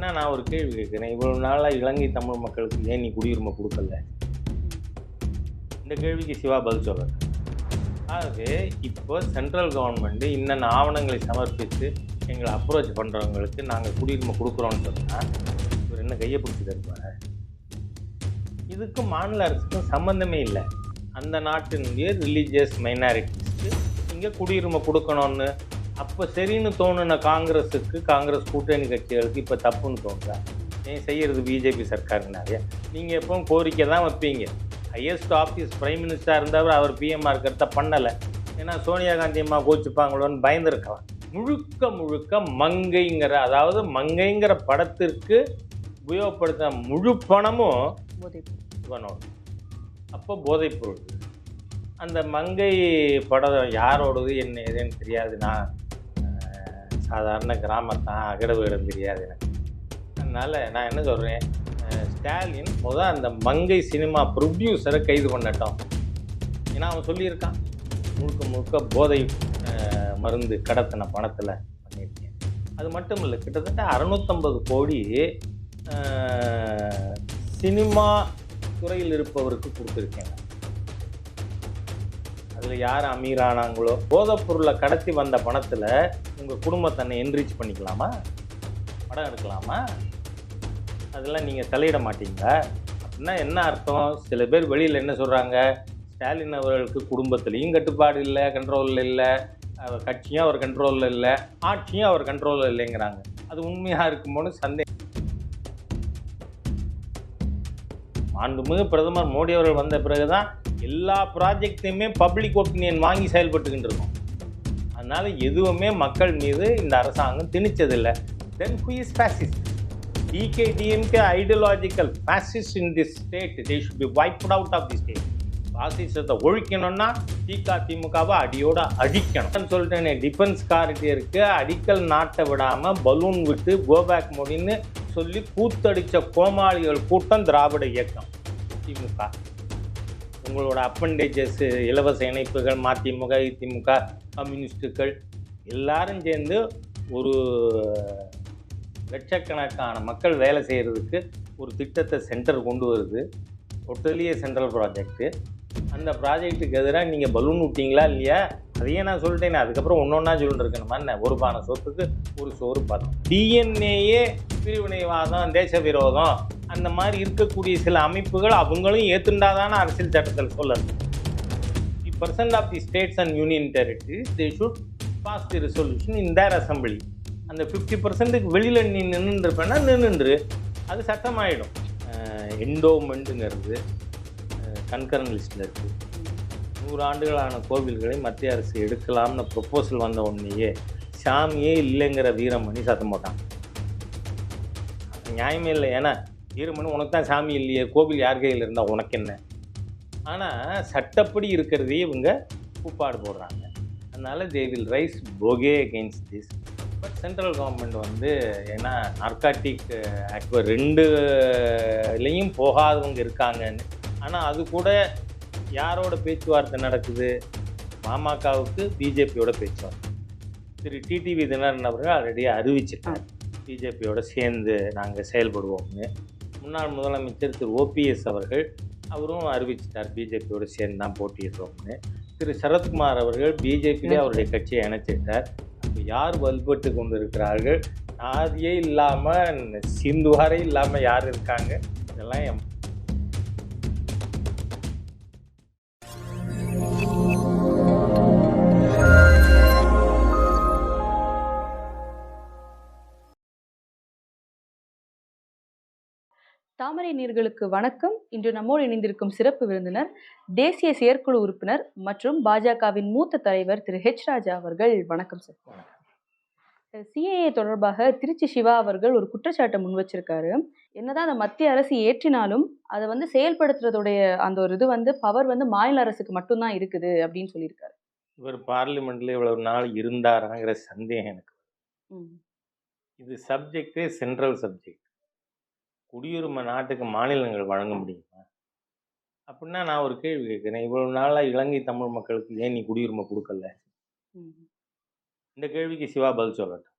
அப்படின்னா நான் ஒரு கேள்வி கேட்குறேன்? இவ்வளவு நாளாக இலங்கை தமிழ் மக்களுக்கு ஏன் நீ குடியுரிமை கொடுக்கல? இந்த கேள்விக்கு சிவா பதில் சொல்கிறேன் அதாவது இப்போ சென்ட்ரல் கவர்மெண்ட் இன்னென்ன ஆவணங்களை சமர்ப்பித்து எங்களை அப்ரோச் பண்ணுறவங்களுக்கு நாங்கள் குடியுரிமை கொடுக்குறோன்னு சொன்னால் இவர் என்ன கையை பிடிச்சி இருப்பார்? இதுக்கும் மாநில அரசுக்கும் சம்மந்தமே இல்லை. அந்த நாட்டினுடைய ரிலீஜியஸ் மைனாரிட்டிஸ்க்கு இங்கே குடியுரிமை கொடுக்கணும்னு அப்போ சரின்னு தோணுன காங்கிரஸுக்கு காங்கிரஸ் கூட்டணி கட்சிகளுக்கு இப்போ தப்புன்னு தோணுதா? ஏன் செய்யறது பிஜேபி சர்க்காருனாலே நீங்கள் எப்பவும் கோரிக்கை தான் வைப்பீங்க. ஹையஸ்ட் ஆஃபீஸ் பிரைம் மினிஸ்டராக இருந்தவர் அவர் பிஎம்ஆர் இருக்கிறத பண்ணலை. ஏன்னா சோனியா காந்தி அம்மா கோச்சுப்பாங்களோன்னு பயந்துருக்கலாம். முழுக்க முழுக்க மங்கைங்கிற அதாவது மங்கைங்கிற படத்திற்கு உபயோகப்படுத்த முழு பணமும் இவனோட. அப்போ போதைப்பொருள். அந்த மங்கை படம் யாரோடது என்ன ஏதுன்னு தெரியாது நான் சாதாரண கிராமத்தான் அகட இடம் தெரியாது எனக்கு. அதனால் நான் என்ன சொல்கிறேன் ஸ்டாலின் முதல் அந்த மங்கை சினிமா ப்ரொடியூசரை கைது பண்ணட்டும். ஏன்னா அவன் சொல்லியிருக்கான். முழுக்க முழுக்க போதை மருந்து கடத்தின பணத்தில் பண்ணியிருக்கேன். அது மட்டும் இல்லை கிட்டத்தட்ட அறநூற்றம்பது கோடி சினிமா துறையில் இருப்பவருக்கு கொடுத்துருக்கேன். அதில் யார் அமீரானாங்களோ போதைப் பொருளை கடத்தி வந்த பணத்தில் உங்கள் குடும்பத்தன்னை என்ரிச் பண்ணிக்கலாமா? படம் எடுக்கலாமா? அதெல்லாம் நீங்கள் தலையிட மாட்டீங்களா அப்படின்னா என்ன அர்த்தம்? சில பேர் வெளியில் என்ன சொல்கிறாங்க ஸ்டாலின் அவர்களுக்கு குடும்பத்துலேயும் கட்டுப்பாடு இல்லை கண்ட்ரோலில் இல்லை. அவர் கட்சியும் அவர் கண்ட்ரோலில் இல்லை. ஆட்சியும் அவர் கண்ட்ரோலில் இல்லைங்கிறாங்க. அது உண்மையாக இருக்குமோன்னு சந்தேகம். மாண்புமிகு பிரதமர் மோடி அவர்கள் வந்த பிறகு தான் எல்லா ப்ராஜெக்டையுமே பப்ளிக் ஒப்பீனியன் வாங்கி செயல்பட்டுக்கிட்டு இருக்கோம். எதுவுமே மக்கள் மீது இந்த அரசாங்கம் திணிச்சதில்லை. Then who is fascist DK DMK ideological fascist in this state they should be wiped out of the state பாசிசத்தை ஒழிக்கணும்னா திக திமுகவை அடியோட அடிக்கணும். சொல்லிட்டேனே டிஃபென்ஸ் காரிட்டியருக்கு அடிக்கல் நாட்ட விடாம பலூன் விட்டு கோபேக் மொழின்னு சொல்லி கூத்தடிச்ச கோமாளிகள் கூட்டம் திராவிட இயக்கம். திமுக. உங்களோட அப்பண்டேஜஸ் இலவச இணைப்புகள் மதிமுக திமுக கம்யூனிஸ்டுகள் எல்லாரும் சேர்ந்து ஒரு லட்சக்கணக்கான மக்கள் வேலை செய்கிறதுக்கு ஒரு திட்டத்தை சென்டர் கொண்டு வருது. டோட்டலியே சென்ட்ரல் ப்ராஜெக்ட்டு அந்த ப்ராஜெக்ட்டுக்கு எதிராக நீங்கள் பலூன் விட்டீங்களா இல்லையா? அதையே நான் சொல்லிட்டேன். அதுக்கப்புறம் ஒன்றொன்னா சொல்லிட்டு இருக்கணுமா என்ன? ஒரு பானை சொத்துக்கு ஒரு சோறு பதம் டிஎன்ஏயே பிரிவினைவாதம் தேச விரோதம் அந்த மாதிரி இருக்கக்கூடிய சில அமைப்புகள் அவங்களும் ஏத்துண்டாதான அரசியல் சட்டத்தில் சொல்லணும். The percent of the states and union territories they should pass the resolution in their assembly அந்த ஃபிஃப்டி பர்சன்ட்டுக்கு வெளியில் நீ நின்றுருப்பேன்னா நின்றுரு அது சட்டமாயிடும். என்டோமெண்ட்டுங்கிறது கண்கரன் லிஸ்ட்டில் இருக்குது நூறு ஆண்டுகளான கோவில்களை மத்திய அரசு எடுக்கலாம்னு ப்ரொப்போசல் வந்த உடனேயே சாமியே இல்லைங்கிற வீரமணி சத்தம் போட்டான் நியாயமே இல்லை. ஏன்னா வீரமணி உனக்கு தான் சாமி இல்லையே. கோவில் யார் கையில் இருந்தால் உனக்கு என்ன? ஆனால் சட்டப்படி இருக்கிறதே இவங்க கூப்பாடு போடுறாங்க. அதனால் they will rice போகே against this but central government வந்து ஏன்னா நார்காட்டிக் ஆக்ட் ரெண்டுலேயும் போகாதவங்க இருக்காங்கன்னு ஆனால் அது கூட யாரோட பேச்சுவார்த்தை நடக்குது? பாமகவுக்கு பிஜேபியோட பேச்சுவார்த்தை. திரு டிடிவி தினகரன் அவர்கள் ஆல்ரெடி அறிவிச்சிட்டார். பிஜேபியோட சேர்ந்து நாங்கள் செயல்படுவோம்னு. முன்னாள் முதலமைச்சர் திரு ஓபிஎஸ் அவர்கள் அவரும் அறிவிச்சிட்டார் பிஜேபியோட சேர்ந்து தான் போட்டியிடுறோம்னு. திரு சரத்குமார் அவர்கள் பிஜேபியிலே அவருடைய கட்சியை இணைச்சிட்டார். அப்போ யார் வலுப்பட்டு கொண்டு இருக்கிறார்கள் ஆதியே இல்லாமல் சிந்துவாரே இல்லாமல் யார் இருக்காங்க? இதெல்லாம் என் தாமரை நீர்களுக்கு வணக்கம். இன்று நம்மோடு இணைந்திருக்கும் சிறப்பு விருந்தினர் தேசிய செயற்குழு உறுப்பினர் மற்றும் பாஜகவின் மூத்த தலைவர் திரு ஹெச் ராஜா அவர்கள். வணக்கம் சார். சிஏஏ தொடர்பாக திருச்சி சிவா அவர்கள் ஒரு குற்றச்சாட்டை முன் வச்சிருக்காரு. என்னதான் அந்த மத்திய அரசு ஏற்றினாலும் அதை வந்து செயல்படுத்துறதுடைய அந்த ஒரு இது வந்து பவர் வந்து மாநில அரசுக்கு மட்டும்தான் இருக்குது அப்படின்னு சொல்லியிருக்காரு. இவர் பார்லிமெண்ட்ல இவ்வளவு நாள் இருந்தாராங்கிற சந்தேகம் எனக்கு. இது சப்ஜெக்டே சென்ட்ரல் சப்ஜெக்ட் குடியுரிமை நாட்டுக்கு மாநிலங்கள் வழங்க முடியுமா? அப்படின்னா நான் ஒரு கேள்வி கேட்குறேன். இவ்வளவு நாளாக இலங்கை தமிழ் மக்களுக்கு ஏன் நீ குடியுரிமை கொடுக்கல. இந்த கேள்விக்கு சிவா பதில் சொல்லட்டும்.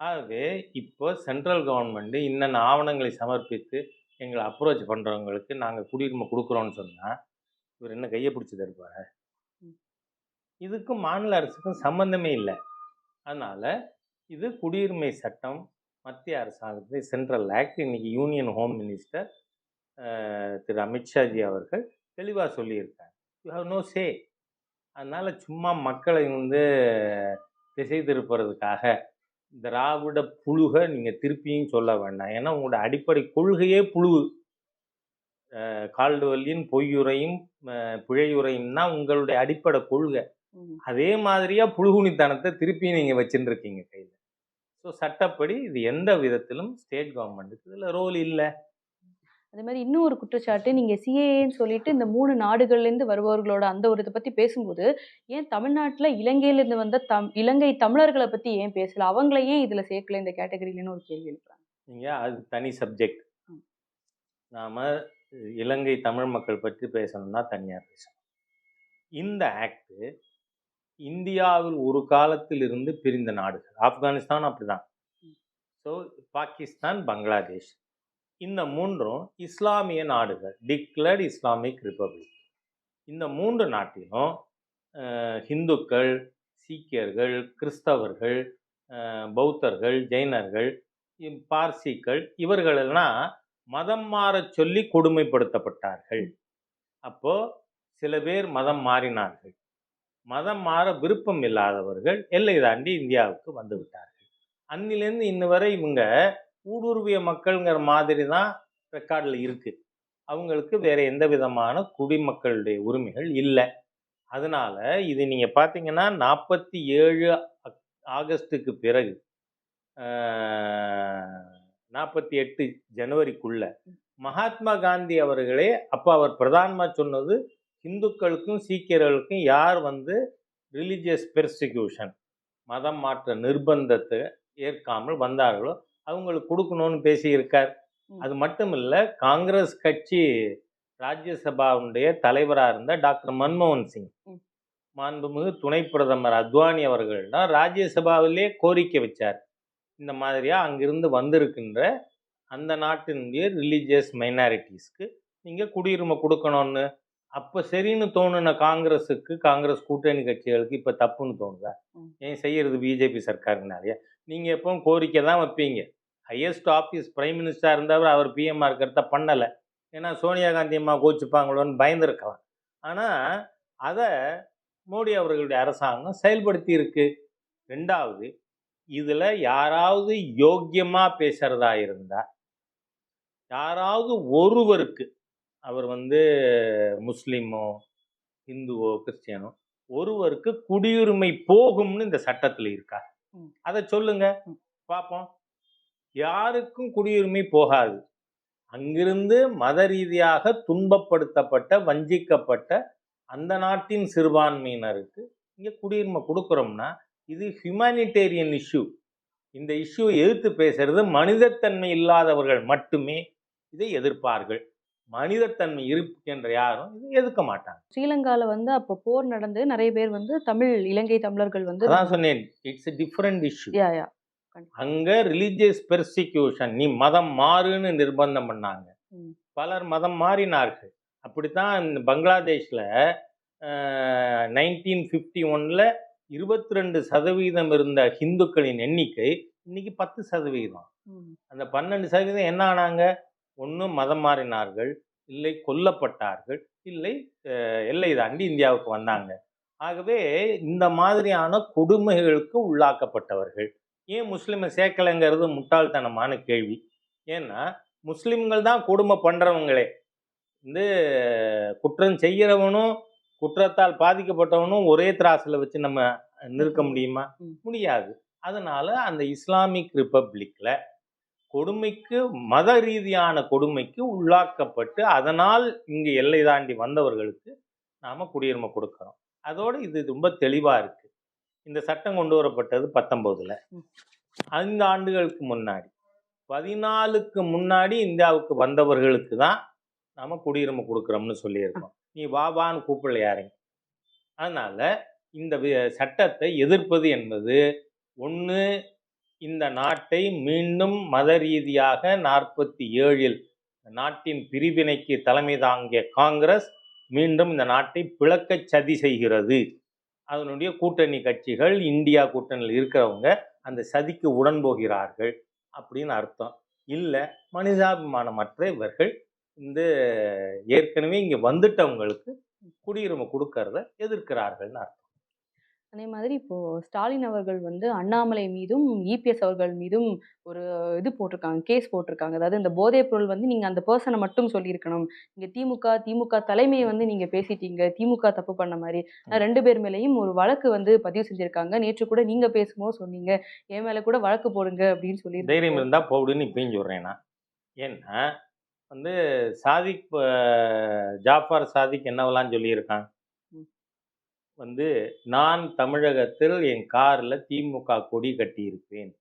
ஆகவே இப்போ சென்ட்ரல் கவர்மெண்ட் இன்னென்ன ஆவணங்களை சமர்ப்பித்து எங்களை அப்ரோச் பண்ணுறவங்களுக்கு நாங்கள் குடியுரிமை கொடுக்குறோன்னு சொன்னால் இவர் என்ன கையை பிடிச்சி தருப்பார். இதுக்கும் மாநில அரசுக்கும் சம்பந்தமே இல்லை. அதனால் இது குடியுரிமை சட்டம் மத்திய அரசாங்கத்தை சென்ட்ரல் ஆக்ட் இன்னைக்கு யூனியன் ஹோம் மினிஸ்டர் திரு அமித்ஷாஜி அவர்கள் தெளிவாக சொல்லியிருக்காங்க யூ ஹவ் நோ சே அதனால் சும்மா மக்களை வந்து திசை திருப்புறதுக்காக திராவிட புழுக நீங்கள் திருப்பியும் சொல்ல வேண்டாம். ஏன்னா உங்களோட அடிப்படை கொள்கையே அஹ், கால்டுவல்லின் பொய்யுரையும் பிழையுரையும் தான் உங்களுடைய அடிப்படை கொள்கை. அதே மாதிரியா புழுகுனித்தனத்தை திருப்பியும் நீங்கள் வச்சுட்டு இருக்கீங்க கையில். ஸோ சட்டப்படி இது எந்த விதத்திலும் ஸ்டேட் கவர்மெண்ட்டுக்கு இதில் ரோல் இல்லை. அதே மாதிரி இன்னும் ஒரு குற்றச்சாட்டு நீங்க சிஏன்னு சொல்லிட்டு இந்த மூணு நாடுகள்ல இருந்து வருபவர்களோட அந்த ஒரு இதை பத்தி பேசும்போது ஏன் தமிழ்நாட்டுல இலங்கையில இருந்து வந்த தம் இலங்கை தமிழர்களை பத்தி ஏன் பேசல? அவங்கள ஏன் இதுல சேர்க்கல இந்த கேட்டகரியிலன்னு ஒரு கேள்வி எழுப்புறாங்க. நீங்கள் அது தனி சப்ஜெக்ட். நாம் இலங்கை தமிழ் மக்கள் பற்றி பேசணும்னா தனியாக பேசணும். இந்த ஆக்ட் இந்தியாவில் ஒரு காலத்தில் இருந்து பிரிந்த நாடுகள். ஆப்கானிஸ்தான் அப்படிதான். ஸோ பாகிஸ்தான் பங்களாதேஷ். இந்த மூன்றும் இஸ்லாமிய நாடுகள். டிக்ளர்டு இஸ்லாமிக் ரிப்பப்ளிக் இந்த மூன்று நாட்டிலும் ஹிந்துக்கள் சீக்கியர்கள் கிறிஸ்தவர்கள் பௌத்தர்கள் ஜெயினர்கள் இம் பார்சிகள் இவர்களெல்லாம் மதம் மாறச் சொல்லி கொடுமைப்படுத்தப்பட்டார்கள். அப்போ சில பேர் மதம் மாறினார்கள். மதம் மாற விருப்பம் இல்லாதவர்கள் எல்லை தாண்டி இந்தியாவுக்கு வந்து விட்டார்கள். அன்னிலேருந்து இன்ன வரை இவங்க ஊடுருவிய மக்கள்ங்கிற மாதிரி தான் ரெக்கார்டில் இருக்குது அவங்களுக்கு வேறு எந்த விதமான குடிமக்களுடைய உரிமைகள் இல்லை. அதனால் இது நீங்கள் பார்த்தீங்கன்னா நாற்பத்தி ஏழு ஆகஸ்டுக்கு பிறகு நாற்பத்தி எட்டு ஜனவரிக்குள்ள மகாத்மா காந்தி அவர்களே அப்போ அவர் பிரதானமாக சொன்னது இந்துக்களுக்கும் சீக்கியர்களுக்கும் யார் வந்து ரிலிஜியஸ் பெர்சிக்யூஷன் மதம் மாற்ற நிர்பந்தத்தை ஏற்காமல் வந்தார்களோ அவங்களுக்கு கொடுக்கணும்னு பேசியிருக்கார். அது மட்டும் இல்லை காங்கிரஸ் கட்சி ராஜ்யசபாவுடைய தலைவராக இருந்த டாக்டர் மன்மோகன் சிங். மாண்புமிகு துணை பிரதமர் அத்வானி அவர்கள் தான் ராஜ்யசபாவிலே கோரிக்கை வச்சார் இந்த மாதிரியா அங்கிருந்து வந்திருக்கின்ற அந்த நாட்டினுடைய ரிலீஜியஸ் மைனாரிட்டிஸ்க்கு நீங்கள் குடியுரிமை கொடுக்கணும்னு அப்போ சரின்னு தோணுன காங்கிரஸுக்கு காங்கிரஸ் கூட்டணி கட்சிகளுக்கு இப்போ தப்புன்னு தோணுதா. ஏன் செய்யறது பிஜேபி சர்க்காருனாலயா? நீங்கள் எப்பவும் கோரிக்கை தான் வைப்பீங்க. ஹையஸ்ட் ஆஃபீஸ் பிரைம் மினிஸ்டராக இருந்தவர் அவர் பிஎம்ஆ இருக்கிறத பண்ணலை. ஏன்னா சோனியா காந்தி அம்மா கோச்சுப்பாங்களோன்னு பயந்துருக்கலாம். ஆனால் அதை மோடி அவர்களுடைய அரசாங்கம் செயல்படுத்தி இருக்கு. ரெண்டாவது இதில் யாராவது யோக்கியமாக பேசுகிறதா இருந்தால் யாராவது ஒருவருக்கு அவர் வந்து முஸ்லீமோ இந்துவோ கிறிஸ்டியனோ ஒருவருக்கு குடியுரிமை போகும்னு இந்த சட்டத்தில் இருக்கா. அதை சொல்லுங்க. பார்ப்போம் யாருக்கும் குடியுரிமை போகாது. அங்கிருந்து மத ரீதியாக துன்பப்படுத்தப்பட்ட வஞ்சிக்கப்பட்ட அந்த நாட்டின் சிறுபான்மையினருக்கு இங்கே குடியுரிமை கொடுக்குறோம்னா இது ஹியூமானிட்டேரியன் இஷ்யூ இந்த இஷ்யூவை எதிர்த்து பேசுறது மனிதத்தன்மை இல்லாதவர்கள் மட்டுமே இதை எதிர்ப்பார்கள். மனிதத்தன்மை இருக்கின்ற யாரும் இதை எதிர்க்க மாட்டாங்க. ஸ்ரீலங்கால வந்து அப்போ போர் நடந்து நிறைய பேர் வந்து தமிழ் இலங்கை தமிழர்கள் வந்து அதான் சொன்னேன் இட்ஸ் டிஃப்ரெண்ட் இஷ்யூ அங்க ரிலீஜியஸ் பெர்சிக்யூஷன் நீ மதம் மாறுன்னு நிர்பந்தம் பண்ணாங்க. பலர் மதம் மாறினார்கள். அப்படித்தான் பங்களாதேஷ்ல நைன்டீன் ஃபிஃப்டி ஒன்ல இருபத்தி ரெண்டு சதவீதம் இருந்த ஹிந்துக்களின் எண்ணிக்கை இன்னைக்கு பத்து சதவீதம். அந்த பன்னெண்டு சதவீதம் என்ன ஆனாங்க? ஒன்று மதம் மாறினார்கள் இல்லை கொல்லப்பட்டார்கள் இல்லை எல்லை தாண்டி இந்தியாவுக்கு வந்தாங்க. ஆகவே இந்த மாதிரியான கொடுமைகளுக்கு உள்ளாக்கப்பட்டவர்கள். ஏன் முஸ்லீமை சேர்க்கலைங்கிறது முட்டாள்தனமான கேள்வி. ஏன்னா முஸ்லீம்கள் தான் கொடுமை பண்ணுறவங்களே வந்து குற்றம் செய்கிறவனும் குற்றத்தால் பாதிக்கப்பட்டவனும் ஒரே திராசில் வச்சு நம்ம நிறுத்த முடியுமா. முடியாது. அதனால அந்த இஸ்லாமிக் ரிப்பப்ளிக்ல கொடுமைக்கு மத ரீதியான கொடுமைக்கு உள்ளாக்கப்பட்டு அதனால் இங்கு எல்லை தாண்டி வந்தவர்களுக்கு நாம குடியுரிமை கொடுக்கிறோம். அதோட இது ரொம்ப தெளிவா இருக்கு. இந்த சட்டம் கொண்டு வரப்பட்டது பத்தொன்பதுல. ம். ஐந்து ஆண்டுகளுக்கு முன்னாடி பதினாலுக்கு முன்னாடி இந்தியாவுக்கு வந்தவர்களுக்கு தான் நாம குடியுரிமை கொடுக்குறோம்னு சொல்லியிருக்கோம். நீ வா வான்னு கூப்பிடல யாரையும். அதனால இந்த சட்டத்தை எதிர்ப்பது என்பது ஒன்று இந்த நாட்டை மீண்டும் மத ரீதியாக நாற்பத்தி ஏழில் நாட்டின் பிரிவினைக்கு தலைமை தாங்கிய காங்கிரஸ் மீண்டும் இந்த நாட்டை பிளக்க சதி செய்கிறது. அதனுடைய கூட்டணி கட்சிகள் இந்தியா கூட்டணியில் இருக்கிறவங்க அந்த சதிக்கு உடன் போகிறார்கள் அப்படின்னு அர்த்தம். இல்லை மனிதாபிமானமற்ற இவர்கள் இந்த ஏற்கனவே இங்கே வந்துட்டவங்களுக்கு குடியுரிமை கொடுக்கறத எதிர்க்கிறார்கள்னு அர்த்தம். அதே மாதிரி இப்போ ஸ்டாலின் அவர்கள் வந்து அண்ணாமலை மீதும் இபிஎஸ் அவர்கள் மீதும் ஒரு இது போட்டிருக்காங்க கேஸ் போட்டிருக்காங்க. அதாவது இந்த போதைப் பொருள் வந்து நீங்க அந்த பர்சனை மட்டும் சொல்லியிருக்கணும். நீங்க திமுக திமுக தலைமையை வந்து நீங்க பேசிட்டீங்க திமுக தப்பு பண்ண மாதிரி. ரெண்டு பேர் மேலேயும் ஒரு வழக்கு வந்து பதிவு செஞ்சிருக்காங்க. நேற்று கூட நீங்க பேசும்போது சொன்னீங்க. என் மேல கூட வழக்கு போடுங்க அப்படின்னு சொல்லி தைரியம் இருந்தால் போடுன்னு இப்பயும் சொல்கிறேன் நான். ஏன்னா வந்து சாதிக் ஜாஃபர் சாதிக் என்னவெல்லாம் சொல்லியிருக்கான். வந்து நான் தமிழகத்தில் என் காரில் திமுக கொடி கட்டியிருப்பேன்.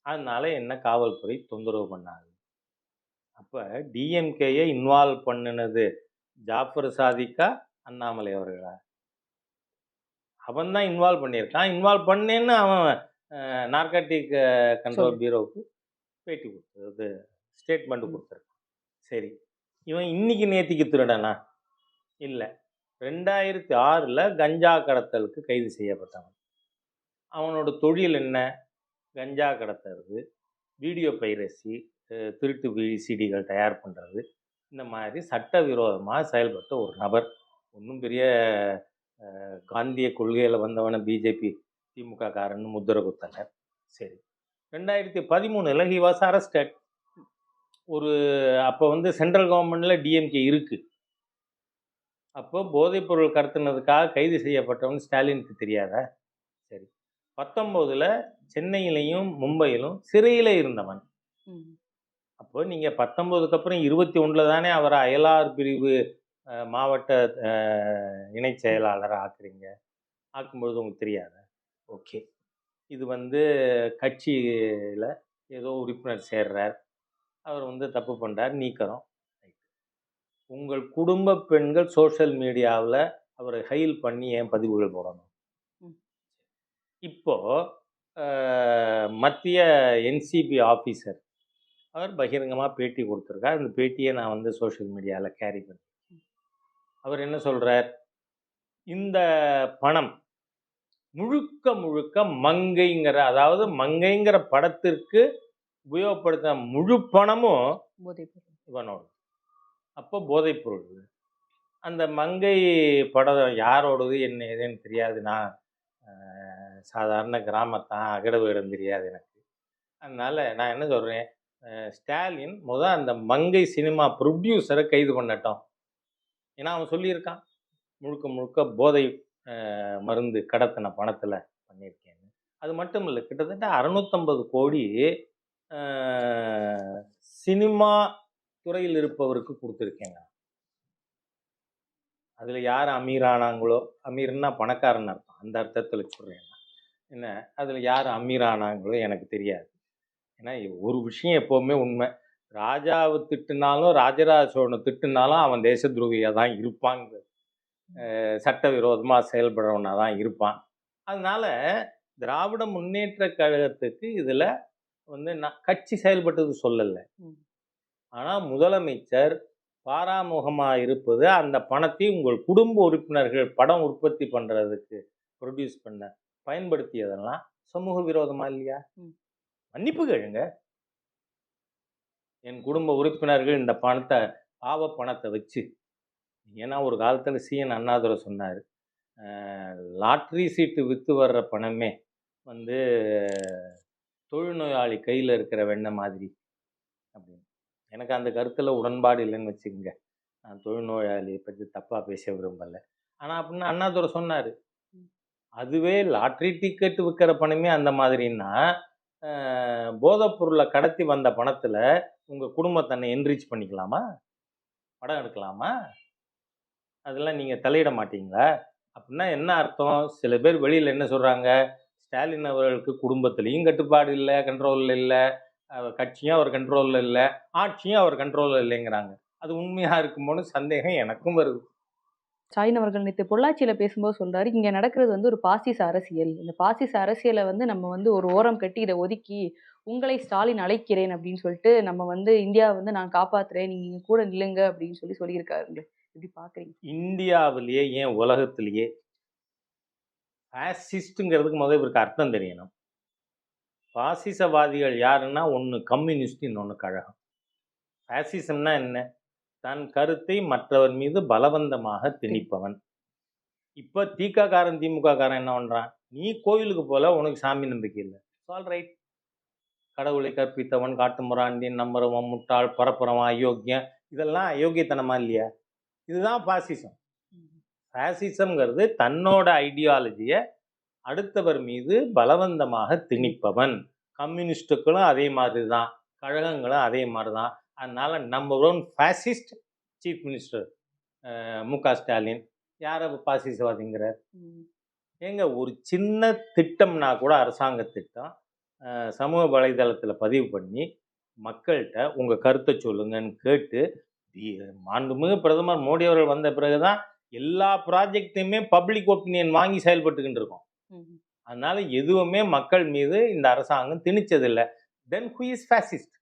அதனால என்ன காவல்துறை தொந்தரவு பண்ணாது. அப்போ டிஎம்கேயை இன்வால்வ் பண்ணினது ஜாஃபர் சாதிக்கா அண்ணாமலை அவர்களா? அவன் தான் இன்வால்வ் பண்ணியிருக்கான் இன்வால்வ் பண்ணேன்னு அவன் நார்காட்டிக் கண்ட்ரோல் சொல்லு. பியூரோவுக்கு பேட்டி கொடுத்தது ஸ்டேட்மெண்ட் கொடுத்துருக்கான். சரி. இவன் இன்னைக்கு நேத்திக்கு திருடனா? இல்லை. ரெண்டாயிரத்தி ஆறில் கஞ்சா கடத்தலுக்கு கைது செய்யப்பட்டவன். அவனோட தொழில் என்ன? கஞ்சா கடத்துறது வீடியோ பைரசி திருட்டு விசிடிகள் தயார் பண்ணுறது இந்த மாதிரி சட்டவிரோதமாக செயல்பட்ட ஒரு நபர். ஒன்றும் பெரிய காந்திய கொள்கையில் வந்தவன பிஜேபி திமுக காரன்னு முத்திர குத்தலை. சரி. ரெண்டாயிரத்தி பதிமூணில் ஹி வாஸ் அரஸ்டட் ஒரு அப்போ வந்து சென்ட்ரல் கவர்மெண்ட்டில் டிஎம்கே இருக்குது அப்போ போதைப்பொருள் கடத்தினதுக்காக கைது செய்யப்பட்டவன் ஸ்டாலினுக்கு தெரியாதா? சரி. பத்தொம்போதில் சென்னையிலையும் மும்பையிலும் சிறையில் இருந்தவன். அப்போ நீங்கள் பத்தொம்போதுக்கு அப்புறம் இருபத்தி ஒன்றில் தானே அவரை அயலார் பிரிவு மாவட்ட இணைச் செயலாளரை ஆக்குறீங்க? ஆக்கும்பொழுது உங்களுக்கு தெரியாதா? ஓகே. இது வந்து கட்சியில் ஏதோ உறுப்பினர் சேர்றார். அவர் வந்து தப்பு பண்ணுறார் நீக்கிறோம். உங்கள் குடும்ப பெண்கள் சோஷியல் மீடியாவில் அவரை ஹைல் பண்ணி ஏன் பதிவுகள் போடணும்? ம். இப்போ அஹ், மத்திய என்சிபி ஆஃபீஸர் அவர் பகிரங்கமாக பேட்டி கொடுத்துருக்கார். அந்த பேட்டியை நான் வந்து சோஷியல் மீடியாவில் கேரி பண்ணி அவர் என்ன சொல்றார்? இந்த பணம் முழுக்க முழுக்க மங்கைங்கிற அதாவது மங்கைங்கிற படத்திற்கு உபயோகப்படுத்த முழு பணமும் இவனோட. அப்போ போதைப்பொருள் அந்த மங்கை படம் யாரோடது என்ன ஏதுன்னு தெரியாது. நான் சாதாரண கிராமத்தான் அகட வீடம் தெரியாது எனக்கு. அதனால் நான் என்ன சொல்கிறேன் ஸ்டாலின் முத அந்த மங்கை சினிமா ப்ரொடியூசரை கைது பண்ணட்டும். ஏன்னா அவன் சொல்லியிருக்கான் முழுக்க முழுக்க போதை மருந்து கடத்தின பணத்தில் பண்ணியிருக்கேன்னு. அது மட்டும் இல்லை கிட்டத்தட்ட அறுநூத்தம்பது கோடி சினிமா துறையில் இருப்பவருக்கு கொடுத்துருக்கேங்க. அதில் யார் அமீர் ஆனாங்களோ அமீர்னா பணக்காரன் அர்த்தம். அந்த அர்த்தத்தில் சொல்கிறேன் என்ன? அதில் யார் அமீர் ஆனாங்களோ எனக்கு தெரியாது. ஏன்னா ஒரு விஷயம் எப்போவுமே உண்மை. ராஜாவை திட்டுனாலும் ராஜராஜ சோழனை திட்டுனாலும் அவன் தேச துரோகியாக தான் இருப்பாங்க சட்டவிரோதமாக செயல்படுறவனாக தான் இருப்பான். அதனால் திராவிட முன்னேற்ற கழகத்துக்கு இதில் வந்து நான் கட்சி செயல்பட்டது சொல்லலை. ஆனால் முதலமைச்சர் பாராமுகமாக இருப்பது அந்த பணத்தை உங்கள் குடும்ப உறுப்பினர்கள் படம் உற்பத்தி பண்ணுறதுக்கு ப்ரொடியூஸ் பண்ண பயன்படுத்தியதெல்லாம் சமூக விரோதமா இல்லையா. மன்னிப்பு கேளுங்க. என் குடும்ப உறுப்பினர்கள் இந்த பணத்தை பாவ பணத்தை வச்சு ஏன்னா ஒரு காலத்தில் சிஎன் அண்ணாதுரை சொன்னார். லாட்ரி சீட்டு விற்று வர்ற பணமே வந்து தொழுநோயாளி கையில் இருக்கிற வெண்ணெய் மாதிரி. எனக்கு அந்த கருத்தில் உடன்பாடு இல்லைன்னு வச்சுக்கோங்க. நான் தொழுநோயாளியை பற்றி தப்பாக பேச விரும்பலை. ஆனால் அப்படின்னு அண்ணாதுரை சொன்னார். அதுவே லாட்ரி டிக்கெட் விற்கிற பணமே அந்த மாதிரின்னா போதைப் பொருளை கடத்தி வந்த பணத்தில் உங்கள் குடும்பத்தன்னை என்ரிச் பண்ணிக்கலாமா? படம் எடுக்கலாமா? அதெல்லாம் நீங்கள் தலையிட மாட்டீங்களா? அப்படின்னா என்ன அர்த்தம்? சில பேர் வெளியில் என்ன சொல்கிறாங்க ஸ்டாலின் அவர்களுக்கு குடும்பத்துலேயும் கட்டுப்பாடு இல்லை கண்ட்ரோலில் இல்லை. கட்சியும் அவர் கண்ட்ரோலில் இல்லை ஆட்சியும் அவர் கண்ட்ரோலில் இல்லைங்கிறாங்க. அது உண்மையாக இருக்குமோன்னு சந்தேகம் எனக்கும் வருது. ஸ்டாலின் அவர்கள் நேற்று பொள்ளாச்சியில் பேசும்போது சொல்றாரு இங்க நடக்கிறது வந்து ஒரு பாசிச அரசியல். இந்த பாசிச அரசியலை வந்து நம்ம வந்து ஒரு ஓரம் கட்டி இதை ஒதுக்கி உங்களை ஸ்டாலின் அழைக்கிறேன் அப்படின்னு சொல்லிட்டு நம்ம வந்து இந்தியாவை வந்து நான் காப்பாத்துறேன் நீங்க இங்க கூட நில்லுங்க அப்படின்னு சொல்லி சொல்லியிருக்காருங்க. எப்படி பாக்குறீங்க? இந்தியாவிலேயே ஏன் உலகத்திலேயே ஃபேசிஸ்ட்டுங்கிறதுக்கு முதல் இவருக்கு அர்த்தம் தெரியணும். பாசிசவாதிகள் யாருன்னா ஒன்று கம்யூனிஸ்ட் இன்னொன்று கழகம். ஃபேசிசம்னா என்ன? தன் கருத்தை மற்றவர் மீது பலவந்தமாக திணிப்பவன். இப்போ திகாக்காரன் திமுக காரன் என்ன பண்ணுறான் நீ கோயிலுக்கு போல உனக்கு சாமி நம்பிக்கை இல்லை. ஆல் ரைட் கடவுளை கற்பித்தவன் காட்டுமுராண்டி நம்புறவன் முட்டாள் பரப்புறவன் அயோக்கியம் இதெல்லாம் அயோக்கியத்தனமா இல்லையா? இதுதான் பாசிசம். ஃபேசிசம்ங்கிறது தன்னோட ஐடியாலஜியை அடுத்தவர் மீது பலவந்தமாக திணிப்பவன். கம்யூனிஸ்டுக்களும் அதே மாதிரி தான் கழகங்களும் அதே மாதிரி தான் அதனால number one fascist chief minister Mu Ka Stalin. யாரை பாசிசவாதிங்கிறார். ஏங்க ஒரு சின்ன திட்டம்னா கூட அரசாங்க திட்டம் சமூக வலைதளத்தில் பதிவு பண்ணி மக்கள்கிட்ட உங்கள் கருத்தை சொல்லுங்கன்னு கேட்டு மாண்புமிகு பிரதமர் மோடி அவர்கள் வந்த பிறகுதான் எல்லா ப்ராஜெக்டையுமே பப்ளிக் ஒப்பீனியன் வாங்கி செயல்பட்டுக்கிட்டு இருக்கோம். அதனால எதுவுமே மக்கள் மீது இந்த அரசாங்கம் திணிச்சதில்லை. Then who is fascist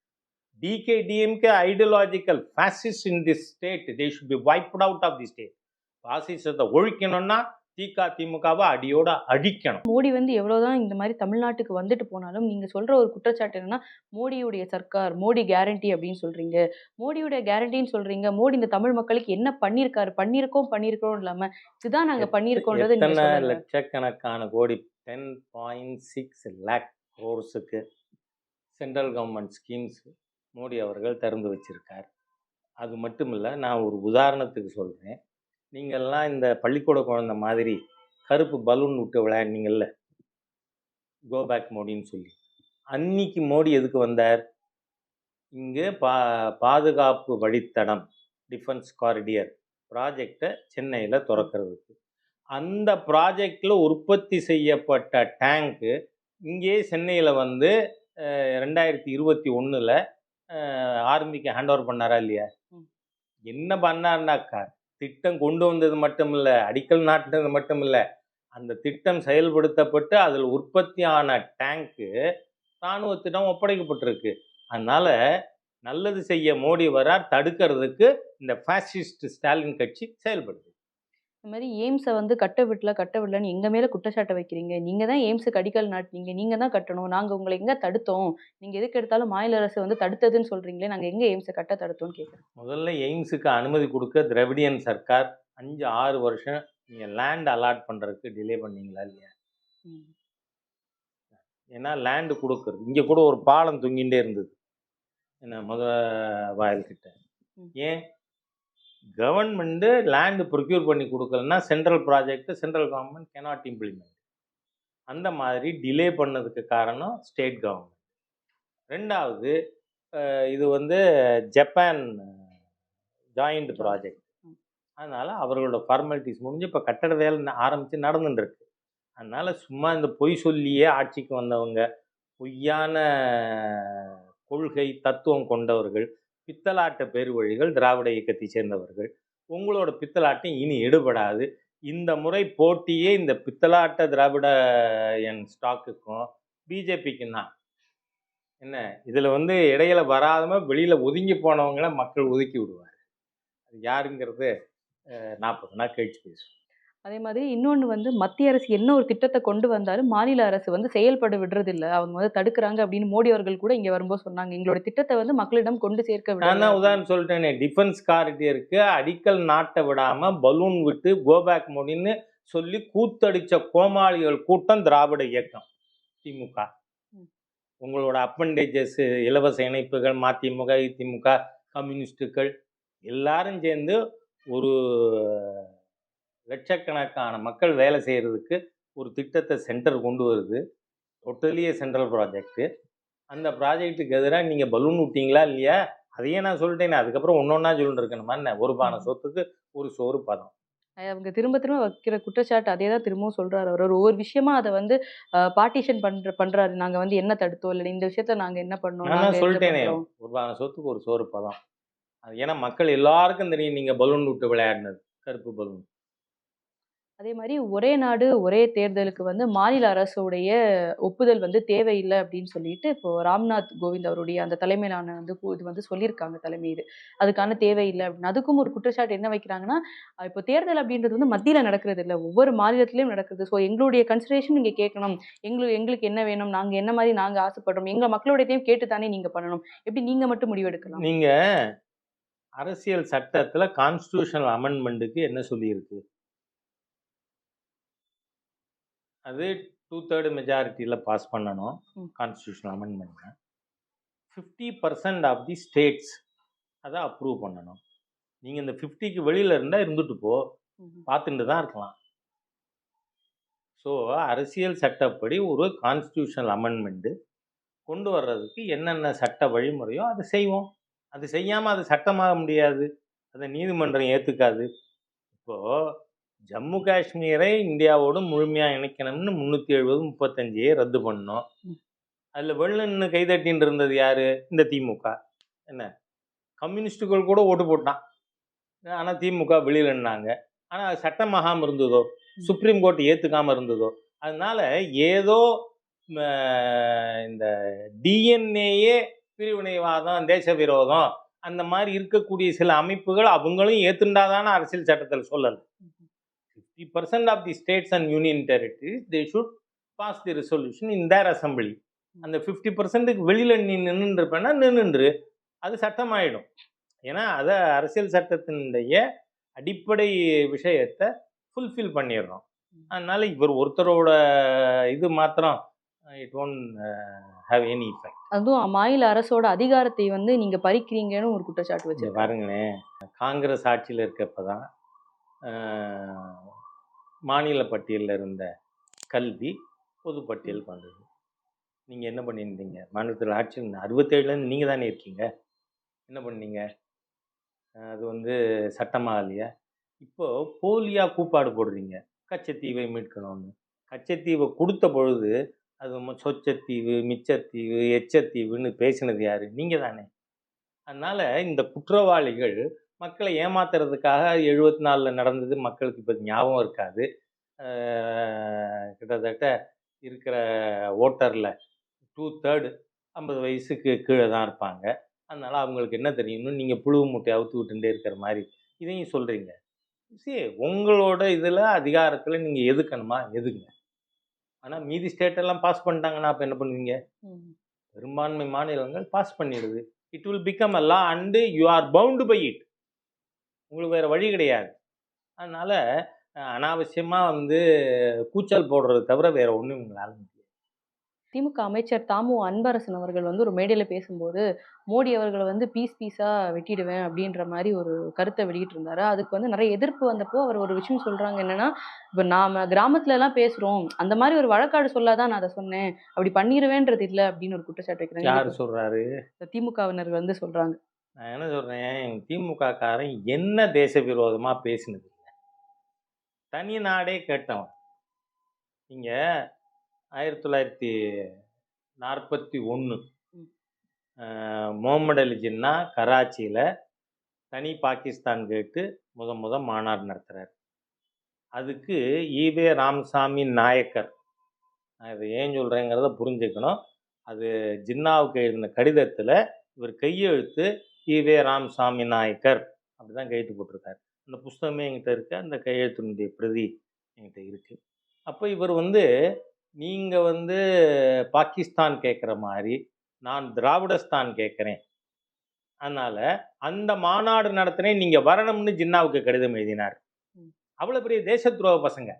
DK DMK ideological fascist in this state they should be wiped out of the state பாசிசத்தை ஒழிக்கணும்னா திக திமுகவை அடியோட அடிக்கணும் மோடி வந்து எவ்வளவுதான் இந்த மாதிரி தமிழ்நாட்டுக்கு வந்துட்டு போனாலும் நீங்க சொல்ற ஒரு குற்றச்சாட்டு என்னன்னா மோடியுடைய சர்க்கார் மோடி கேரண்டி அப்படின்னு சொல்றீங்க. மோடியுடைய கேரண்டின்னு சொல்றீங்க. மோடி இந்த தமிழ் மக்களுக்கு என்ன பண்ணியிருக்காரு பண்ணியிருக்கோம் பண்ணியிருக்கோம் இல்லாம இதுதான் நாங்க சொல்லுங்க. லட்சக்கணக்கான கோடி டென் பாயிண்ட் சிக்ஸ் லேக் க்ரோர்ஸுக்கு சென்ட்ரல் கவர்மெண்ட் ஸ்கீம்ஸ் மோடி அவர்கள் திறந்து வச்சிருக்கார். அது மட்டும் இல்லை நான் ஒரு உதாரணத்துக்கு சொல்கிறேன் நீங்கள்லாம் இந்த பள்ளிக்கூட குழந்தை மாதிரி கருப்பு பலூன் விட்டு விளையாடினீங்கல்ல? கோ பேக் மோடின்னு சொல்லி. அன்னைக்கு மோடி எதுக்கு வந்தார்? இங்கே பா பாதுகாப்பு வழித்தடம் டிஃபென்ஸ் காரிடியர் ப்ராஜெக்டை சென்னையில் திறக்கிறதுக்கு. அந்த ப்ராஜெக்டில் உற்பத்தி செய்யப்பட்ட டேங்க்கு இங்கே சென்னையில் வந்து ரெண்டாயிரத்தி இருபத்தி ஒன்றில் ஆர்மிக்கு ஹேண்ட் ஓவர் பண்ணாரா இல்லையா. என்ன பண்ணார்னாக்கா திட்டம் கொண்டு வந்தது மட்டும் இல்லை அடிக்கல் நாட்டினது மட்டும் இல்லை அந்த திட்டம் செயல்படுத்தப்பட்டு அதில் உற்பத்தியான டேங்க்கு இராணுவத்திடம் ஒப்படைக்கப்பட்டிருக்கு. அதனால் நல்லது செய்ய மோடி வரார் தடுக்கிறதுக்கு இந்த ஃபேசிஸ்ட் ஸ்டாலின் கட்சி செயல்படுது. இந்த மாதிரி எய்ம்ஸை வந்து கட்ட விடல கட்ட விடலன்னு எங்க மேல குற்றச்சாட்டை வைக்கிறீங்க? நீங்க தான் எய்ம்ஸுக்கு அடிக்கல் நாட்டினீங்க. நீங்க தான் கட்டணும். நாங்க உங்களை எங்க தடுத்தோம்? நீங்க எதுக்கு எடுத்தாலும் மாநில அரசு வந்து தடுத்ததுன்னு சொல்றீங்களே நாங்க எங்க எய்ம்ஸை கட்ட தடுத்தோம்னு கேட்குறேன் முதல்ல எய்ம்ஸுக்கு அனுமதி கொடுக்க திராவிடியன் சர்க்கார் அஞ்சு ஆறு வருஷம் நீங்கள் லேண்ட் அலாட் பண்ணுறதுக்கு டிலே பண்ணீங்களா இல்லையா? ஏன்னா லேண்டு கொடுக்குறது. இங்கே கூட ஒரு பாலம் தொங்கிட்டே இருந்தது. என்ன முத வாயில்கிட்ட. ஏன்? கவர்மெண்ட்டு லேண்டு ப்ரொக்யூர் பண்ணி கொடுக்கலன்னா central project central government cannot implement. அந்த மாதிரி டிலே பண்ணதுக்கு காரணம் ஸ்டேட் கவர்மெண்ட் ரெண்டாவது இது வந்து ஜப்பான் ஜாயிண்ட் ப்ராஜெக்ட். அதனால அவர்களோட ஃபார்மாலிட்டிஸ் முடிஞ்சு இப்போ கட்டட வேலை ந- ஆரம்பிச்சு நடந்துட்டு இருக்கு அதனால சும்மா இந்த பொய் சொல்லியே ஆட்சிக்கு வந்தவங்க பொய்யான கொள்கை தத்துவம் கொண்டவர்கள் பித்தலாட்ட பெருவழிகள் திராவிட இயக்கத்தை சேர்ந்தவர்கள். உங்களோட பித்தலாட்டம் இனி எடுபடாது இந்த முறை போட்டியே இந்த பித்தலாட்ட திராவிட என் ஸ்டாக்குக்கும் பிஜேபிக்கும் தான். என்ன? இதில் வந்து இடையில வராதம வெளியில் ஒதுங்கி போனவங்கள மக்கள் ஒதுக்கி விடுவார். அது யாருங்கிறது நாற்பது நாள் கழிச்சு பேசுவோம். அதே மாதிரி இன்னொன்று வந்து மத்திய அரசு என்ன ஒரு திட்டத்தை கொண்டு வந்தாலும் மாநில அரசு வந்து செயல்பட விடுறது இல்ல அவங்க வந்து தடுக்கிறாங்க அப்படின்னு மோடி அவர்கள் கூட இங்க வரும்போது சொன்னாங்க. எங்களோட திட்டத்தை வந்து மக்களிடம் கொண்டு சேர்க்க நான் தான் உதாரணம் சொல்லிட்டேனே டிஃபென்ஸ் காரிடியருக்கு அடிக்கல் நாட்ட விடாம பலூன் விட்டு கோபேக் மோடின்னு சொல்லி கூத்தடிச்ச கோமாளிகள் கூட்டம் திராவிட இயக்கம் திமுக. உங்களோட அப்பண்டேஜஸ் இலவச இணைப்புகள் மதிமுக திமுக கம்யூனிஸ்டுகள் எல்லாரும் சேர்ந்து ஒரு லட்சக்கணக்கான மக்கள் வேலை செய்கிறதுக்கு ஒரு திட்டத்தை சென்டர் கொண்டு வருது. டோட்டலியே சென்ட்ரல் ப்ராஜெக்ட்டு அந்த ப்ராஜெக்ட்டுக்கு எதிராக நீங்கள் பலூன் விட்டீங்களா இல்லையா? அதையே நான் சொல்லிட்டேனே. அதுக்கப்புறம் ஒன்னொன்னா சொல்லிட்டு இருக்கணுமா என்ன ஒரு பானை. சொத்துக்கு ஒரு சோறு பதம். அவங்க திரும்ப திரும்ப வைக்கிற குற்றச்சாட்டு அதே தான் திரும்பவும் சொல்றாரு அவர். ஒரு ஒவ்வொரு விஷயமா அதை வந்து பார்ட்டிஷன் பண்ற பண்றாரு. நாங்க வந்து என்ன தடுத்தோம்? இல்லை இந்த விஷயத்த நாங்க என்ன பண்ணோம்? நான் சொல்லிட்டேனே. ஒரு பானை சொத்துக்கு ஒரு சோறு பதம். அது ஏன்னா மக்கள் எல்லாருக்கும் தெரியும் நீங்கள் பலூன் விட்டு விளையாடினது. கருப்பு பலூன் அதே மாதிரி ஒரே நாடு ஒரே தேர்தலுக்கு வந்து மாநில அரசுடைய ஒப்புதல் வந்து தேவையில்லை அப்படின்னு சொல்லிட்டு இப்போ ராம்நாத் கோவிந்த் அவருடைய அந்த தலைமையிலான வந்து இது வந்து சொல்லியிருக்காங்க தலைமை இது. அதுக்கான தேவையில்லை அப்படின்னு. அதுக்கும் ஒரு குற்றச்சாட்டு என்ன வைக்கிறாங்கன்னா இப்போ தேர்தல் அப்படின்றது வந்து மத்தியில் நடக்கிறது இல்லை. ஒவ்வொரு மாநிலத்திலையும் நடக்குது. ஸோ எங்களுடைய கன்சிடரேஷன் நீங்கள் கேட்கணும். எங்களுக்கு எங்களுக்கு என்ன வேணும்? நாங்கள் என்ன மாதிரி நாங்கள் ஆசைப்படுறோம்? எங்கள் மக்களுடையதையும் கேட்டு தானே நீங்கள் பண்ணணும்? எப்படி நீங்கள் மட்டும் முடிவெடுக்கலாம்? நீங்கள் அரசியல் சட்டத்தில் கான்ஸ்டியூஷனல் அமெண்ட்மெண்ட்டுக்கு என்ன சொல்லியிருக்கு? அது டூ தேர்டு மெஜாரிட்டியில் பாஸ் பண்ணணும். ம். Constitutional amendment fifty percent of the states அதை அப்ரூவ் பண்ணணும். நீங்கள் இந்த ஃபிஃப்டிக்கு வெளியில் இருந்தால் இருந்துட்டு போ. பார்த்துட்டு தான் இருக்கலாம். ஸோ அரசியல் சட்டப்படி ஒரு கான்ஸ்டியூஷனல் அமெண்ட்மெண்ட்டு கொண்டு வர்றதுக்கு என்னென்ன சட்ட வழிமுறையோ அதை செய்வோம். அது செய்யாமல் அது சட்டமாக முடியாது. அதை நீதிமன்றம் ஏற்றுக்காது இப்போது ஜம்மு காஷ்மீரை இந்தியாவோடு முழுமையாக இணைக்கணும்னு முந்நூற்றி எழுபது முப்பத்தஞ்சையே ரத்து பண்ணோம். அதில் வெள்ளன்னு கைதட்டின்னு இருந்தது யார்? இந்த திமுக. என்ன? கம்யூனிஸ்டுகள் கூட ஓட்டு போட்டான். ஆனால் திமுக வெளியில் நின்னாங்க ஆனால் சட்டமாகாமல் இருந்ததோ? சுப்ரீம் கோர்ட் ஏற்றுக்காமல் இருந்ததோ? அதனால ஏதோ இந்த டிஎன்ஏயே பிரிவினைவாதம் தேச விரோதம் அந்த மாதிரி இருக்கக்கூடிய சில அமைப்புகள் அவங்களும் ஏத்துண்டாதான அரசியல் சட்டத்தில் சொல்லலை. Fifty percent of the states and union territories they should pass the resolution in their assembly அந்த ஃபிஃப்டி பர்சன்ட்டுக்கு வெளியில் நீ நின்றுருப்பேன்னா நின்றுன்று அது சட்டமாயிடும். ஏன்னா அதை அரசியல் சட்டத்தினுடைய அடிப்படை விஷயத்தை ஃபுல்ஃபில் பண்ணிடுறோம். அதனால இவர் ஒருத்தரோட இது மாத்திரம் it won't have any effect அதுவும் மாநில அரசோட அதிகாரத்தை வந்து நீங்க பறிக்கிறீங்கன்னு ஒரு குற்றச்சாட்டு வச்சிருக்காங்க. பாருங்களேன். காங்கிரஸ் ஆட்சியில் இருக்கப்ப தான் மாநில பட்டியலில் இருந்த கல்வி பொது பட்டியல் வந்தது நீங்கள் என்ன பண்ணியிருந்தீங்க? மாநிலத்தில் ஆட்சி அறுபத்தேழுலேருந்து நீங்கள் தானே இருக்கீங்க. என்ன பண்ணீங்க? அது வந்து சட்டமாக இல்லையா? இப்போ போலியாக கூப்பாடு போடுறீங்க. கச்சத்தீவை மீட்கணும்னு. கச்சத்தீவை கொடுத்த பொழுது அது சொச்சத்தீவு மிச்சத்தீவு எச்சத்தீவுன்னு பேசினது யார்? நீங்கள் தானே. அதனால் இந்த குற்றவாளிகள் மக்களை ஏமாத்துறதுக்காக எழுபத்தி நாலில் நடந்தது மக்களுக்கு இப்போ ஞாபகம் இருக்காது. கிட்டத்தட்ட இருக்கிற ஓட்டரில் டூ தேர்டு ஐம்பது வயசுக்கு கீழே தான் இருப்பாங்க. அதனால அவங்களுக்கு என்ன தெரியும்னு நீங்கள் புழு மூட்டை அவுத்து விட்டுட்டே இருக்கிற மாதிரி இதையும் சொல்கிறீங்க சரி உங்களோட இதில் அதிகாரத்தில் நீங்கள் எதுக்கணுமா? எதுங்க ஆனால் மீதி ஸ்டேட்டெல்லாம் பாஸ் பண்ணிட்டாங்கன்னா அப்போ என்ன பண்ணுவீங்க. பெரும்பான்மை மாநிலங்கள் பாஸ் பண்ணிடுது. It will become a law and you are bound by it உங்களுக்கு வேறு வழி கிடையாது. அதனால் அனாவசியமாக வந்து கூச்சல் போடுறது தவிர வேறு ஒன்றும் உங்களால் முடியாது. திமுக அமைச்சர் தாமு அன்பரசன் அவர்கள் வந்து ஒரு மேடையில பேசும்போது மோடி அவர்களை வந்து பீஸ் பீஸா வெட்டிடுவேன் அப்படின்ற மாதிரி ஒரு கருத்தை வெளியிட்டு இருந்தாரு. அதுக்கு வந்து நிறைய எதிர்ப்பு வந்தப்போ அவர் ஒரு விஷயம் சொல்றாங்க என்னன்னா இப்ப நாம கிராமத்துல எல்லாம் பேசுறோம். அந்த மாதிரி ஒரு வழக்காடு சொல்லாதான் நான் அதை சொன்னேன். அப்படி பண்ணிடுவேன்றது இல்ல அப்படின்னு ஒரு குற்றச்சாட்டு வைக்கிறாங்க. யார் சொல்கிறாரு திமுகவினர் வந்து சொல்றாங்க. நான் என்ன சொல்கிறேன் திமுக காரன் என்ன தேச விரோதமாக பேசினது தனி நாடே கேட்டவன். நீங்கள் ஆயிரத்தி தொள்ளாயிரத்தி நாற்பத்தி ஒன்று. முகமது அலி ஜின்னா கராச்சியில் தனி பாகிஸ்தான் கேட்டு முத முத மாநாடு நடத்துகிறார் அதுக்கு ஈவே ராமசாமி நாயக்கர். நான் இதை ஏன் சொல்கிறேங்கிறத புரிஞ்சுக்கணும். அது ஜின்னாவுக்கு எழுதின கடிதத்தில் இவர் கையெழுத்து ஈவே ராமசாமி நாயக்கர் அப்படி தான் கையெழுத்து போட்டிருக்காரு. அந்த புஸ்தகமே என்கிட்ட இருக்கு? அந்த கையெழுத்தினுடைய பிரதி என்கிட்ட இருக்கு. அப்போ இவர் வந்து நீங்கள் வந்து பாகிஸ்தான் கேட்குற மாதிரி நான் திராவிடஸ்தான் கேட்குறேன் அதனால் அந்த மாநாடு நடத்தினேன் நீங்கள் வரணும்னு ஜின்னாவுக்கு கடிதம் எழுதினார். அவ்வளோ பெரிய தேச துரோக பசங்க.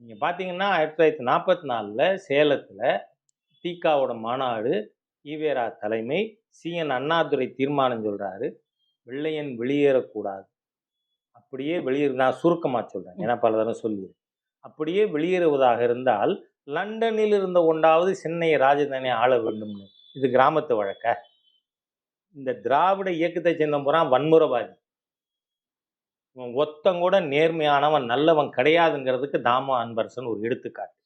நீங்கள் பார்த்தீங்கன்னா ஆயிரத்தி தொள்ளாயிரத்தி நாற்பத்தி நாலில் சேலத்தில் தீகாவோட மாநாடு ஈவேரா தலைமை சிஎன் அண்ணாதுரை தீர்மானம் சொல்கிறாரு வெள்ளையன் வெளியேறக்கூடாது. அப்படியே வெளியேறு நான் சுருக்கமாக சொல்கிறேன் ஏன்னா பல தடவை சொல்லியிருக்கேன் அப்படியே வெளியேறுவதாக இருந்தால் லண்டனில் இருந்த ஒன்றாவது சென்னையை ராஜதானி ஆள வேண்டும்னு. இது கிராமத்து வழக்க. இந்த திராவிட இயக்கத்தை சேர்ந்தவன் வன்முறைவாதி. இவன் ஒத்தங்கூட நேர்மையானவன் நல்லவன் கிடையாதுங்கிறதுக்கு தாமோ அன்பரசன் ஒரு எடுத்துக்காட்டு.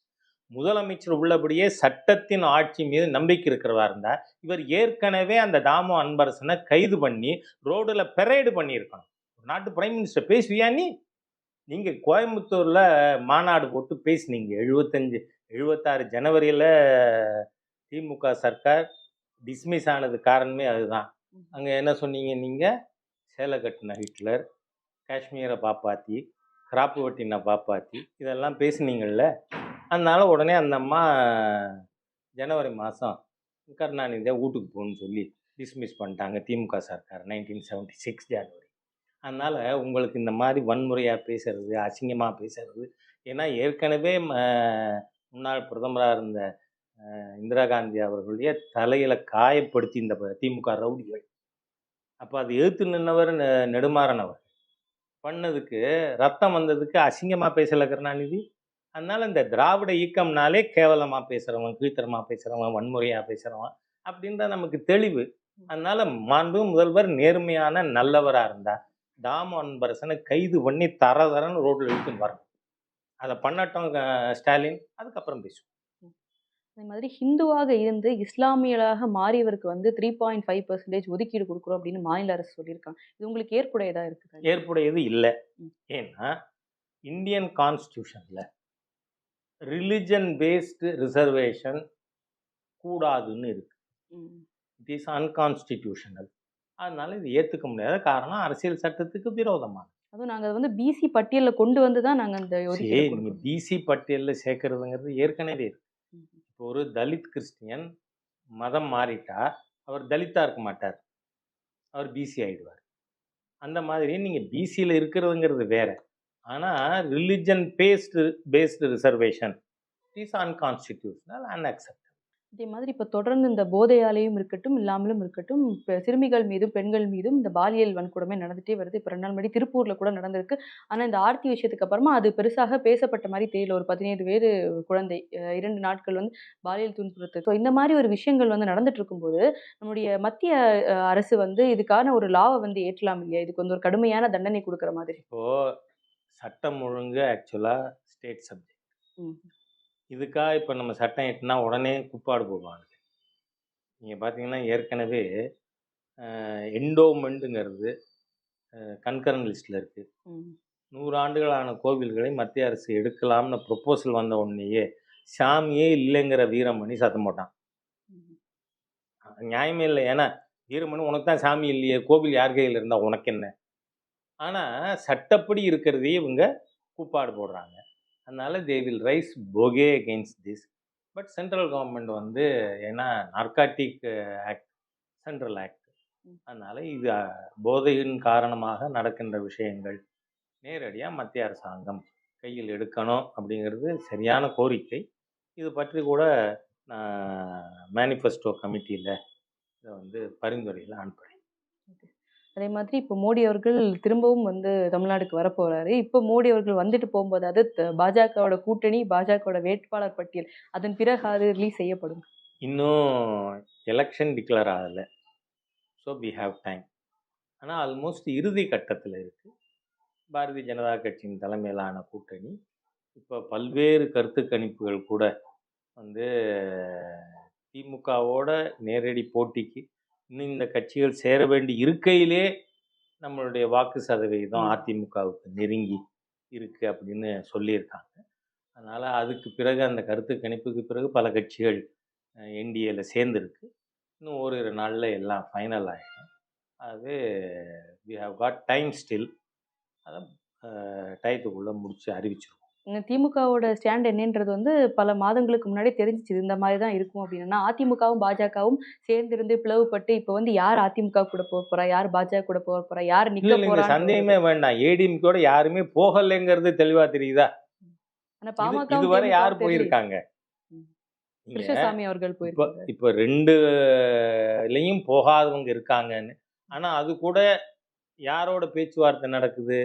முதலமைச்சர் உள்ளபடியே சட்டத்தின் ஆட்சி மீது நம்பிக்கை இருக்கிறவா இருந்தால் இவர் ஏற்கனவே அந்த தாமோ அன்பரசனை கைது பண்ணி ரோடில் பெரேடு பண்ணியிருக்கணும். நாட்டு பிரைம் மினிஸ்டர் பேசுவியா நீ? நீங்கள் கோயம்புத்தூரில் மாநாடு போட்டு பேசுனீங்க. எழுபத்தஞ்சு எழுபத்தாறு ஜனவரியில் திமுக சர்க்கார் டிஸ்மிஸ் ஆனது காரணமே அதுதான். அங்கே என்ன சொன்னீங்க நீங்கள் சேலை கட்டின ஹிட்லர் காஷ்மீரை பாப்பாத்தி கிராப்பு வெட்டின பாப்பாத்தி இதெல்லாம் பேசுனீங்கள்ல அதனால உடனே அந்த அம்மா ஜனவரி மாதம் கருணாநிதியாக வீட்டுக்கு போகணும்னு சொல்லி டிஸ்மிஸ் பண்ணிட்டாங்க. திமுக சர்க்கார் நைன்டீன் செவன்ட்டி சிக்ஸ் ஜனவரி. அதனால் உங்களுக்கு இந்த மாதிரி வன்முறையாக பேசுறது அசிங்கமாக பேசுறது ஏன்னா ஏற்கனவே ம- முன்னாள் பிரதமராக இருந்த இந்திரா காந்தி அவர்களுடைய தலையில் காயப்படுத்தி இந்த ப- திமுக ரவுடிகள். அப்போ அது எழுத்து நின்றவர் நெ- பண்ணதுக்கு ரத்தம் வந்ததுக்கு அசிங்கமாக பேசலை கருணாநிதி? அதனால இந்த திராவிட இயக்கம்னாலே கேவலமாக பேசுகிறவன் கீழ்த்தரமாக பேசுகிறவன் வன்முறையாக பேசுகிறவன் அப்படின்ற நமக்கு தெளிவு. அதனால மாண்பு முதல்வர் நேர்மையான நல்லவராக இருந்தா தாமு அன்பரசனை கைது பண்ணி தர தரன்னு ரோட்டில் இழுத்துன்னு வரணும். அதை பண்ணட்டும் ஸ்டாலின். அதுக்கப்புறம் பேசுவோம். அதே மாதிரி ஹிந்துவாக இருந்து இஸ்லாமியராக மாறியவருக்கு வந்து த்ரீ பாயிண்ட் ஃபைவ் பர்சன்டேஜ் ஒதுக்கீடு கொடுக்குறோம் அப்படின்னு மாநில அரசு சொல்லியிருக்காங்க. இது உங்களுக்கு ஏற்புடையதா இருக்குது? ஏற்புடையது இல்லை. ஏன்னா இந்தியன் கான்ஸ்டியூஷனில் ரிலிஜன் பேஸ்டு ரிசர்வேஷன் கூடாதுன்னு இருக்கு. இட் இஸ் அன்கான்ஸ்டிடியூஷனல் அதனால இது ஏற்றுக்க முடியாத காரணம் அரசியல் சட்டத்துக்கு விரோதமானது. அதுவும் நாங்க அதை வந்து பிசி பட்டியல்ல கொண்டு வந்து தான் நாங்க அந்த சரி ஒதுக்கீடு நீங்க கொடுக்கிறோம். பிசி பட்டியலில் சேர்க்கறதுங்கிறது ஏற்கனவே இருக்கு. இப்போ ஒரு தலித் கிறிஸ்டியன் மதம் மாறிட்டா அவர் தலித்தா இருக்க மாட்டார். அவர் பிசி ஆயிடுவார். அந்த மாதிரி நீங்க பிசியில் இருக்கிறதுங்கிறது வேற. ஆனா religion based based reservation is unconstitutional unaccept இதே மாதிரி இப்போ தொடர்ந்து இந்த போதையாலையும் இருக்கட்டும் இல்லாமலும் இருக்கட்டும் இப்போ சிறுமிகள் மீதும் பெண்கள் மீதும் இந்த பாலியல் வன்கொடுமை நடந்துட்டே வருது. இப்போ ரெண்டு நாள் முன்னாடி திருப்பூர்ல கூட நடந்திருக்கு. ஆனா இந்த ஆர்த்தி விஷயத்துக்கு அப்புறமா அது பெருசாக பேசப்பட்ட மாதிரி தெரியல. ஒரு பதினேழு பேர் குழந்தை இரண்டு நாட்கள் வந்து பாலியல் துன்புறுத்தல். ஸோ இந்த மாதிரி ஒரு விஷயங்கள் வந்து நடந்துட்டு இருக்கும்போது நம்முடைய மத்திய அரசு வந்து இதுக்கான ஒரு லாவை வந்து ஏற்றலாம் இல்லையா? இதுக்கு வந்து ஒரு கடுமையான தண்டனை கொடுக்குற மாதிரி. இப்போ சட்டம் ஒழுங்கு ஆக்சுவலா ஸ்டேட் சப்ஜெக்ட். இதுக்காக இப்போ நம்ம சட்டம் எட்டுனா உடனே குப்பாடு போடுவாங்க நீங்கள் பார்த்தீங்கன்னா ஏற்கனவே என்டோமெண்ட்டுங்கிறது கன்கரன் லிஸ்ட்டில் இருக்குது. நூறு ஆண்டுகளான கோவில்களை மத்திய அரசு எடுக்கலாம்னு ப்ரொப்போசல் வந்த உடனேயே சாமியே இல்லைங்கிற வீரமணி சத்தம் போட்டான். நியாயமே இல்லை. ஏன்னா வீரமணி உனக்கு தான் சாமி இல்லையே. கோவில் யார் கையில் இருந்தால் உனக்கு என்ன ஆனால் சட்டப்படி இருக்கிறதையே இவங்க கூப்பாடு போடுறாங்க. அதனால they will rice போகே against this but central government வந்து ஏன்னா நார்காட்டிக் ஆக்ட் சென்ட்ரல் ஆக்ட். அதனால இது போதையின் காரணமாக நடக்கின்ற விஷயங்கள் நேரடியாக மத்திய அரசாங்கம் கையில் எடுக்கணும் அப்படிங்கிறது சரியான கோரிக்கை. இது பற்றி கூட நான் மேனிஃபெஸ்டோ கமிட்டியில் இதை வந்து பரிந்துரையில் அனுப்புகிறேன் அதே மாதிரி இப்போ மோடி அவர்கள் திரும்பவும் வந்து தமிழ்நாடுக்கு வரப்போகிறாரு இப்போ மோடி அவர்கள் வந்துட்டு போகும்போது அது த- பாஜகவோட கூட்டணி பாஜகவோட வேட்பாளர் பட்டியல் அதன் பிறகு அது ரிலீஸ் செய்யப்படும். இன்னும் எலெக்ஷன் டிக்ளேர் ஆகலை. ஸோ வி ஹாவ் டைம் ஆனால் ஆல்மோஸ்ட் இறுதி கட்டத்தில் இருக்குது பாரதிய ஜனதா கட்சியின் தலைமையிலான கூட்டணி. இப்போ பல்வேறு கருத்து கணிப்புகள் கூட வந்து திமுகவோட நேரடி போட்டிக்கு இன்னும் இந்த கட்சிகள் சேர வேண்டி இருக்கையிலே நம்மளுடைய வாக்கு சதவிகிதம் ம். அதிமுகவுக்கு நெருங்கி இருக்கு அப்படின்னு சொல்லியிருக்காங்க. அதனால் அதுக்கு பிறகு அந்த கருத்து கணிப்புக்கு பிறகு பல கட்சிகள் என்டிஏல சேர்ந்துருக்கு. இன்னும் ஓரிரு நாளில் எல்லாம் ஃபைனல் ஆகிடும் அது we have got time still அதை டயத்துக்குள்ளே முடிச்சு அறிவிச்சிருவோம். இந்த திமுகவோட ஸ்டாண்ட் என்னன்றது வந்து பல மாதங்களுக்கு முன்னாடி தெரிஞ்சிச்சு. இந்த மாதிரி தான் இருக்கும் அப்படின்னா அதிமுகவும் பாஜகவும் சேர்ந்திருந்து பிளவுபட்டு இப்போ வந்து யார் அதிமுக கூட போக போறா? யார் பாஜக கூட போக போறா? யார் நிக்க போறா சந்தேகமே வேண்டாம். ஏடிஎம்கோட யாருமே போகலைங்கிறது தெளிவாக தெரியுதா? ஆனா பாமக இதுவரை யார் போயிருக்காங்க? கிருஷ்ணசாமி அவர்கள் இப்போ போயிருக்காங்க இப்போ ரெண்டுலையும் போகாதவங்க இருக்காங்கன்னு. ஆனால் அது கூட யாரோட பேச்சுவார்த்தை நடக்குது?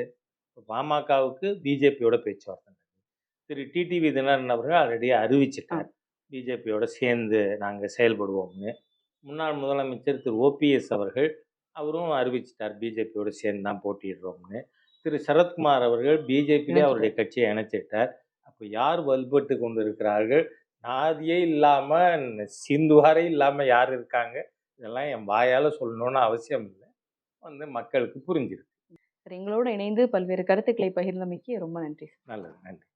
பாமகவுக்கு பிஜேபியோட பேச்சுவார்த்தை திரு டிடிவி தினகரன் அவர்கள் ஆல்ரெடியாக அறிவிச்சிட்டார். பிஜேபியோட சேர்ந்து நாங்கள் செயல்படுவோம்னு. முன்னாள் முதலமைச்சர் திரு ஓபிஎஸ் அவர்கள் அவரும் அறிவிச்சிட்டார் பிஜேபியோட சேர்ந்து தான் போட்டிடுறோம்னு திரு சரத்குமார் அவர்கள் பிஜேபியிலே அவருடைய கட்சியை இணைச்சிட்டார். அப்போ யார் வலுப்பட்டு கொண்டு இருக்கிறார்கள் நாதியே இல்லாமல் சிந்துவாரே இல்லாமல் யார் இருக்காங்க? இதெல்லாம் என் வாயால் சொல்லணும்னு அவசியம் இல்லை. வந்து மக்களுக்கு புரிஞ்சிருக்கு. சார் எங்களோட இணைந்து பல்வேறு கருத்துக்களை பகிர்ந்தமைக்கு ரொம்ப நன்றி. நல்லது நன்றி.